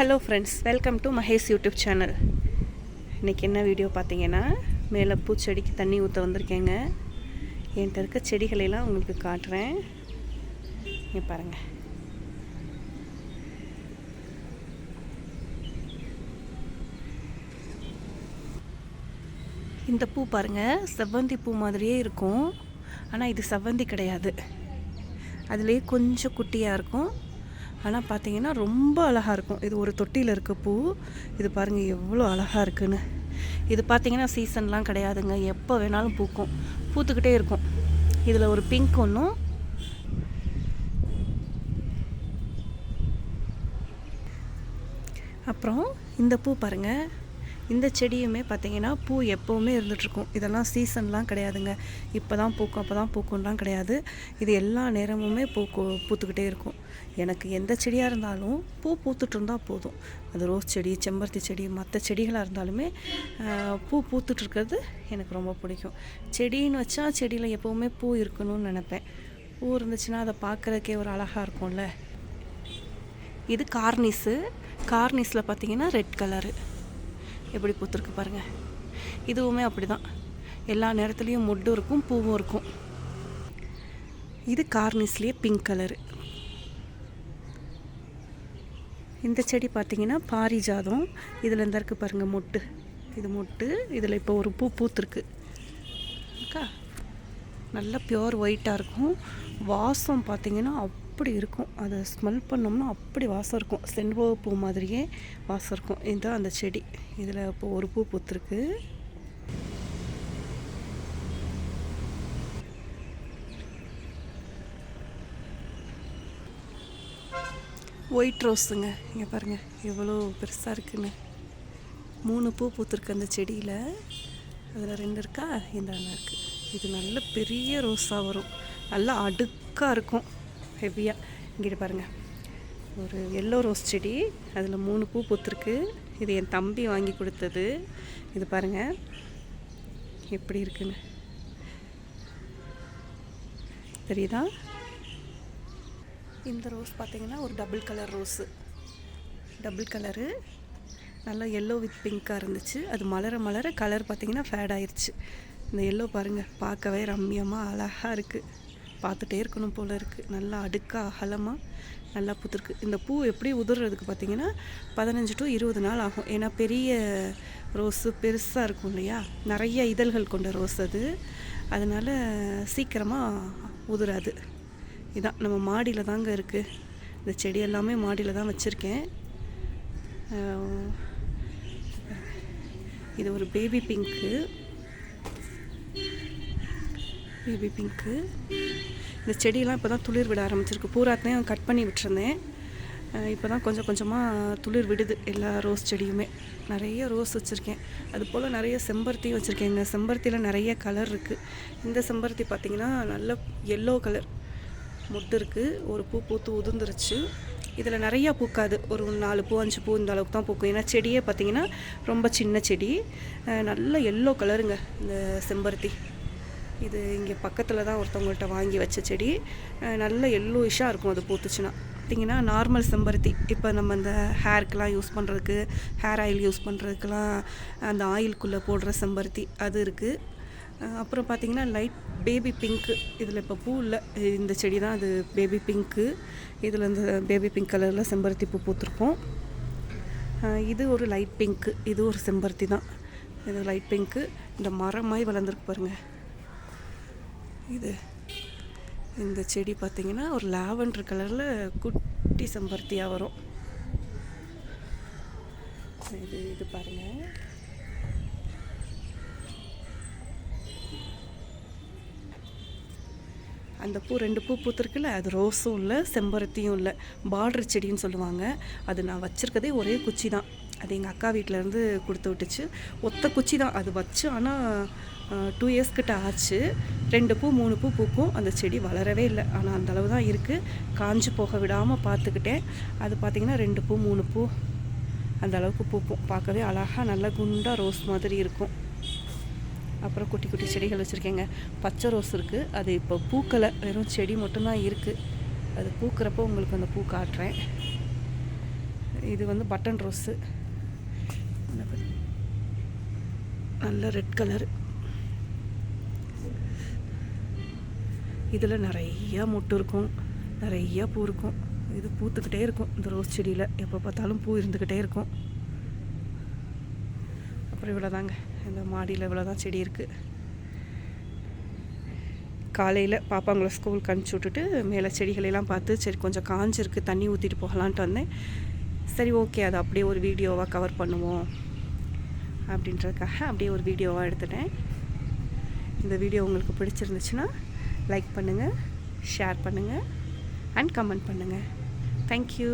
Hello friends welcome to Mahesh YouTube channel இன்றைக்கி என்ன video பார்த்தீங்கன்னா மேலே பூச்செடிக்கு தண்ணி ஊற்ற வந்திருக்கேங்க. என்கிட்ட இருக்க செடிகளையெல்லாம் உங்களுக்கு காட்டுறேன். இங்கே பாருங்கள் இந்த பூ பாருங்கள் செவ்வந்தி பூ மாதிரியே இருக்கும். ஆனால் இது செவ்வந்தி கிடையாது. அதுலேயே கொஞ்சம் குட்டியாக இருக்கும். ஆனால் பார்த்தீங்கன்னா ரொம்ப அழகாக இருக்கும். இது ஒரு தொட்டியில் இருக்க பூ. இது பாருங்கள் எவ்வளோ அழகாக இருக்குன்னு. இது பார்த்தீங்கன்னா சீசன்லாம் கிடையாதுங்க. எப்போ வேணாலும் பூக்கும். பூத்துக்கிட்டே இருக்கும். இதில் ஒரு பிங்க் ஒன்றும் அப்புறம் இந்த பூ பாருங்கள் இந்த செடியுமே பார்த்தீங்கன்னா பூ எப்போவுமே இருந்துகிட்ருக்கும். இதெல்லாம் சீசன்லாம் கிடையாதுங்க. இப்போ தான் பூக்கும் அப்போ தான் பூக்கும்லாம் கிடையாது. இது எல்லா நேரமுமே பூக்கு பூத்துக்கிட்டே இருக்கும். எனக்கு எந்த செடியாக இருந்தாலும் பூ பூத்துட்டு இருந்தால் போதும். அது ரோஸ் செடி செம்பருத்தி செடி மற்ற செடிகளாக இருந்தாலுமே பூ பூத்துட்ருக்கிறது எனக்கு ரொம்ப பிடிக்கும். செடின்னு வச்சா செடியில் எப்போவுமே பூ இருக்கணும்னு நினப்பேன். பூ இருந்துச்சுன்னா அதை பார்க்குறதுக்கே ஒரு அழகாக இருக்கும்ல. இது கார்னிஸு. கார்னிஸில் பார்த்தீங்கன்னா ரெட் கலரு. எப்படி பூத்துருக்கு பாருங்கள் இதுவுமே அப்படி தான் எல்லா நேரத்துலேயும் மொட்டும் இருக்கும் பூவும் இருக்கும். இது கார்னிஸ்லேயே பிங்க் கலரு. இந்த செடி பார்த்தீங்கன்னா பாரிஜாதம். இதில் இந்த இருக்குது பாருங்கள் மொட்டு. இது மொட்டு இதில் இப்போ ஒரு பூ பூத்துருக்கு. அக்கா நல்லா பியோர் ஒயிட்டாக இருக்கும். வாசம் பார்த்தீங்கன்னா அப்படி இருக்கும். அதை ஸ்மெல் பண்ணோம்னா அப்படி வாசம் இருக்கும். செண்பக பூ மாதிரியே வாசம் இருக்கும். இதுதான் அந்த செடி. இதில் இப்போ ஒரு பூ பூத்துருக்கு. ஒயிட் ரோஸுங்க இங்கே பாருங்கள் எவ்வளோ பெருசாக இருக்குன்னு. மூணு பூ பூத்துருக்கு அந்த செடியில். அதில் ரெண்டு இருக்கா? இந்த அண்ணா இருக்குது இது நல்ல பெரிய ரோஸாக வரும். நல்லா அடுக்காக இருக்கும். ஹெவியாக இங்கிட்டு பாருங்கள் ஒரு எல்லோ ரோஸ் செடி. அதில் மூணு பூ பூத்துருக்கு. இது என் தம்பி வாங்கி கொடுத்தது. இது பாருங்கள் எப்படி இருக்குன்னு. தெரியுதா? இந்த ரோஸ் பார்த்திங்கன்னா ஒரு double colour rose double colour நல்லா எல்லோ வித் பிங்க்காக இருந்துச்சு. அது மலர மலர கலர் பார்த்திங்கன்னா ஃபேட் ஆயிடுச்சு இந்த எல்லோ பாருங்கள் பார்க்கவே ரம்மியமாக அழகாக இருக்குது பார்த்துட்டே இருக்கணும் போல் இருக்குது நல்லா அடுக்காக அகலமாக நல்லா பூத்துருக்கு. இந்த பூ எப்படி உதிர்றதுக்கு பார்த்தீங்கன்னா பதினஞ்சு டு இருபது நாள் ஆகும். ஏன்னா பெரிய ரோஸு பெருசாக இருக்கும் இல்லையா? நிறைய இதழ்கள் கொண்ட ரோஸ் அது. அதனால் சீக்கிரமாக உதிராது. இதான் நம்ம மாடியில் தாங்க இருக்குது இந்த செடி எல்லாமே மாடியில் தான் வச்சுருக்கேன். இது ஒரு பேபி பிங்க்கு. Baby pink. இந்த செடியெலாம் இப்போ தான் துளிர் விட ஆரம்பிச்சிருக்கு. பூராத்தையும் கட் பண்ணி விட்டுருந்தேன். இப்போ தான் கொஞ்சம் கொஞ்சமாக துளிர் விடுது எல்லா ரோஸ் செடியுமே. நிறைய ரோஸ் வச்சுருக்கேன். அது போல் நிறைய செம்பருத்தியும் வச்சுருக்கேங்க செம்பருத்தியில் நிறைய கலர் இருக்குது இந்த செம்பருத்தி பார்த்திங்கன்னா நல்ல எல்லோ கலர் முட்டு இருக்குது ஒரு பூ பூத்து உதிர்ந்துருச்சு. இதில் நிறையா பூக்காது. ஒரு நாலு பூ அஞ்சு பூ இந்த அளவுக்கு தான் பூக்கும். ஏன்னா செடியே பார்த்திங்கன்னா ரொம்ப சின்ன செடி. நல்ல எல்லோ கலருங்க இந்த செம்பருத்தி. இது இங்கே பக்கத்தில் தான் ஒருத்தவங்கள்ட்ட வாங்கி வச்ச செடி. நல்ல எல்லோயிஷாக இருக்கும் அது பூத்துச்சுன்னா. பார்த்திங்கன்னா நார்மல் செம்பருத்தி. இப்போ நம்ம இந்த ஹேர்க்கெலாம் யூஸ் பண்ணுறதுக்கு ஹேர் ஆயில் யூஸ் பண்ணுறதுக்கெலாம் அந்த ஆயிலுக்குள்ளே போடுற செம்பருத்தி அது இருக்குது அப்புறம் பார்த்தீங்கன்னா லைட் பேபி பிங்க்கு இதில் இப்போ பூ இல்லை. இந்த செடி தான் அது பேபி பிங்க்கு இதில் இந்த பேபி பிங்க் கலரில் செம்பருத்தி பூ பூத்திருக்கும். இது ஒரு லைட் பிங்க்கு இது ஒரு செம்பருத்தி தான். இது லைட் பிங்க்கு இந்த மரமாய் வளர்ந்துருக்கு பாருங்கள் இது. இந்த செடி பார்த்திங்கன்னா ஒரு லாவெண்டர் கலரில் குட்டி செம்பருத்தியாக வரும். இது இது பாருங்கள் அந்த பூ ரெண்டு பூ பூத்துருக்குல்ல அது ரோஸும் இல்லை செம்பருத்தியும் இல்லை. பார்டர் செடின்னு சொல்லுவாங்க. அது நான் வச்சுருக்கதே ஒரே குச்சி தான் அது எங்கள் அக்கா வீட்டிலேருந்து கொடுத்து விட்டுச்சு. ஒத்த குச்சி தான் அது வச்சு. ஆனால் டூ இயர்ஸ் கிட்ட ஆச்சு. ரெண்டு பூ மூணு பூ பூக்கும். அந்த செடி வளரவே இல்லை. ஆனால் அந்த அளவு தான் இருக்குது காஞ்சு போக விடாமல் பார்த்துக்கிட்டேன் அது பார்த்திங்கன்னா ரெண்டு பூ மூணு பூ அந்த அளவுக்கு பூக்கும். பார்க்கவே அழகாக நல்லா குண்டாக ரோஸ் மாதிரி இருக்கும். அப்புறம் குட்டி குட்டி செடிகள் வச்சுருக்கேங்க. பச்சை ரோஸ் இருக்குது அது இப்போ பூக்கலை. வெறும் செடி மட்டும்தான் இருக்குது அது பூக்கிறப்போ உங்களுக்கு அந்த பூ காட்டுறேன். இது வந்து பட்டன் ரோஸு. நல்ல ரெட் கலர் இதில் நிறையா மொட்டு இருக்கும். நிறையா பூ இருக்கும். இது பூத்துக்கிட்டே இருக்கும். இந்த ரோஸ் செடியில். எப்போ பார்த்தாலும் பூ இருந்துக்கிட்டே இருக்கும். அப்புறம் இவ்வளோதாங்க இந்த மாடியில் இவ்வளோதான் செடி இருக்குது காலையில் பாப்பாங்களை ஸ்கூலுக்கு அனுப்பிச்சி விட்டுட்டு மேலே செடிகளெல்லாம் பார்த்து சரி கொஞ்சம் காஞ்சிருக்கு தண்ணி ஊற்றிட்டு போகலான்ட்டு வந்தேன். சரி ஓகே அதை அப்படியே ஒரு வீடியோவாக கவர் பண்ணுவோம். அப்படின்றதுக்காக அப்படியே ஒரு வீடியோவாக எடுத்துட்டேன். இந்த வீடியோ உங்களுக்கு பிடிச்சிருந்துச்சுன்னா லைக் பண்ணுங்கள் ஷேர் பண்ணுங்கள் அண்ட் கமெண்ட் பண்ணுங்கள் தேங்க்யூ